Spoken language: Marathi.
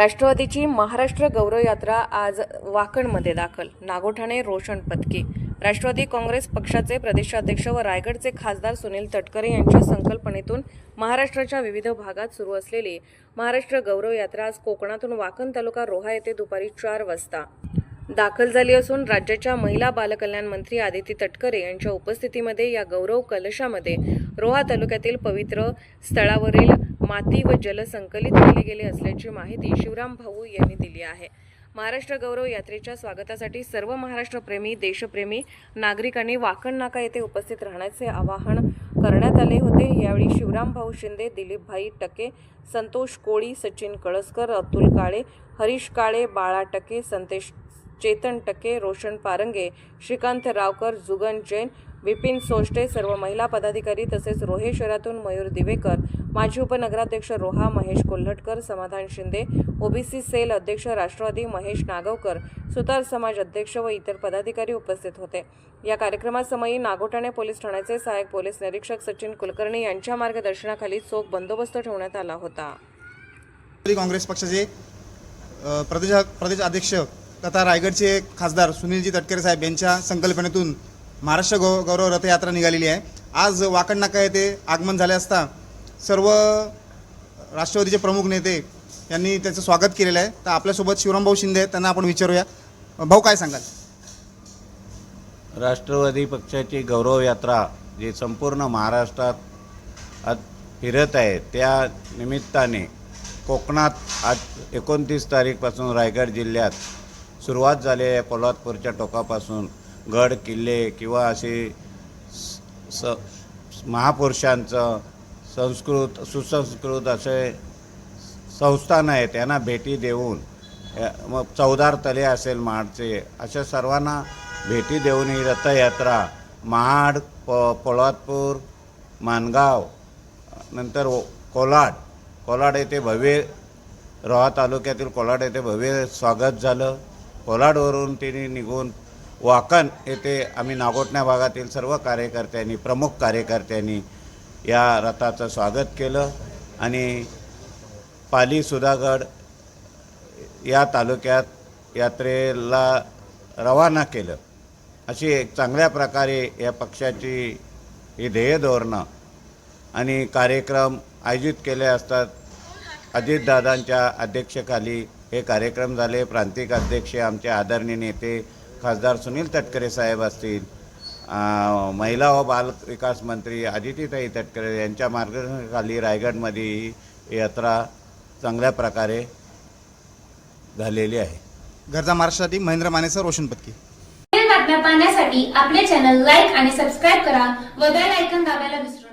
राष्ट्रवादीची महाराष्ट्र गौरव यात्रा आज वाकणमध्ये दाखल. नागोठाणे रोशन पत्की राष्ट्रवादी काँग्रेस पक्षाचे प्रदेशाध्यक्ष व रायगडचे खासदार सुनील तटकरे यांच्या संकल्पनेतून महाराष्ट्राच्या विविध भागात सुरू असलेली महाराष्ट्र गौरव यात्रा आज कोकणातून वाकण तालुका रोहा येथे दुपारी चार वाजता दाखल झाली असून राज्याच्या महिला बालकल्याण मंत्री आदिती तटकरे यांच्या उपस्थितीमध्ये या गौरव कलशामध्ये रोहा तालुक्यातील पवित्र स्थळावरील माती व जल संकलित केले गेले असल्याची माहिती शिवराम भाऊ यांनी दिली आहे. महाराष्ट्र गौरव यात्रेच्या स्वागतासाठी सर्व महाराष्ट्रप्रेमी देशप्रेमी नागरिकांनी वाकण नाका येथे उपस्थित राहण्याचे आवाहन करण्यात आले होते. यावेळी शिवराम भाऊ शिंदे दिलीपभाई टके संतोष कोळी सचिन कळसकर अतुल काळे हरीश काळे बाळा टके संतेश चेतन टके रोशन पारंगे श्रीकांत रावकर जुगन जैन विपिन सोष्टे सर्व महिला पदाधिकारी तसेच रोहे शहरातून मयूर दिवेकर माजी उपनगराध्यक्ष रोहा महेश कोल्हटकर समाधान शिंदे ओबीसी सेल अध्यक्ष राष्ट्रवादी महेश नागवकर सुतार समाज अध्यक्ष व इतर पदाधिकारी उपस्थित होते. या कार्यक्रमासमयी नागोठाणे पोलीस ठाण्याचे सहाय्यक पोलीस निरीक्षक सचिन कुलकर्णी यांच्या मार्गदर्शनाखाली चोख बंदोबस्त ठेवण्यात आला होता. काँग्रेस पक्षाचे प्रदेश प्रदेश अध्यक्ष तथा रायगडचे खासदार सुनीलजी तटकरे साहेब यांच्या संकल्पनेतून महाराष्ट्र गौ गौरव रथयात्रा निघालेली आहे. आज वाकण नाका येथे आगमन झाले असता सर्व राष्ट्रवादीचे प्रमुख नेते यांनी त्याचं स्वागत केलेलं आहे. तर आपल्यासोबत शिवरामभाऊ शिंदे आहेत त्यांना आपण विचारूया. भाऊ काय सांगाल? राष्ट्रवादी पक्षाची गौरव यात्रा जी संपूर्ण महाराष्ट्रात आज फिरत आहे त्या निमित्ताने कोकणात आज एकोणतीस तारीखपासून रायगड जिल्ह्यात सुरुवात झाली आहे. कोल्हापूरच्या टोकापासून गड किल्ले किंवा असे स स- महापुरुषांचं संस्कृत सुसंस्कृत असे संस्थान आहे त्यांना भेटी देऊन मग चौदार तले असेल महाडचे अशा सर्वांना भेटी देऊन ही रथयात्रा महाड प पोलादपूर मानगाव नंतर कोलाड कोलाड येथे भव्य रोहा तालुक्यातील कोलाड येथे भव्य स्वागत झालं. कोलाडवरून तिने निघून वाकण येथे आम्ही नागोठण्या भागातील सर्व कार्यकर्त्यांनी प्रमुख कार्यकर्त्यांनी या रथाचं स्वागत केलं आणि पाली सुधागड या तालुक्यात यात्रेला रवाना केलं. अशी एक चांगल्या प्रकारे या पक्षाची ही ध्येय धोरणं आणि कार्यक्रम आयोजित केले असतात. अजितदादांच्या अध्यक्षखाली हे कार्यक्रम झाले. प्रांतिक अध्यक्ष आमचे आदरणीय नेते खासदार सुनील तटकरे साहेब असतील महिला व बाल विकास मंत्री आदितीताई तटकरे यांच्या मार्गदर्शनाखाली रायगडमध्ये ही यात्रा चांगल्या प्रकारे झालेली आहे. घरचा महाराष्ट्रासाठी महेंद्र मानेसर रोशन पत्की. बातम्या पाहण्यासाठी आपले चॅनल लाईक आणि सबस्क्राईब करा व बेल आयकॉन दाबायला विसरू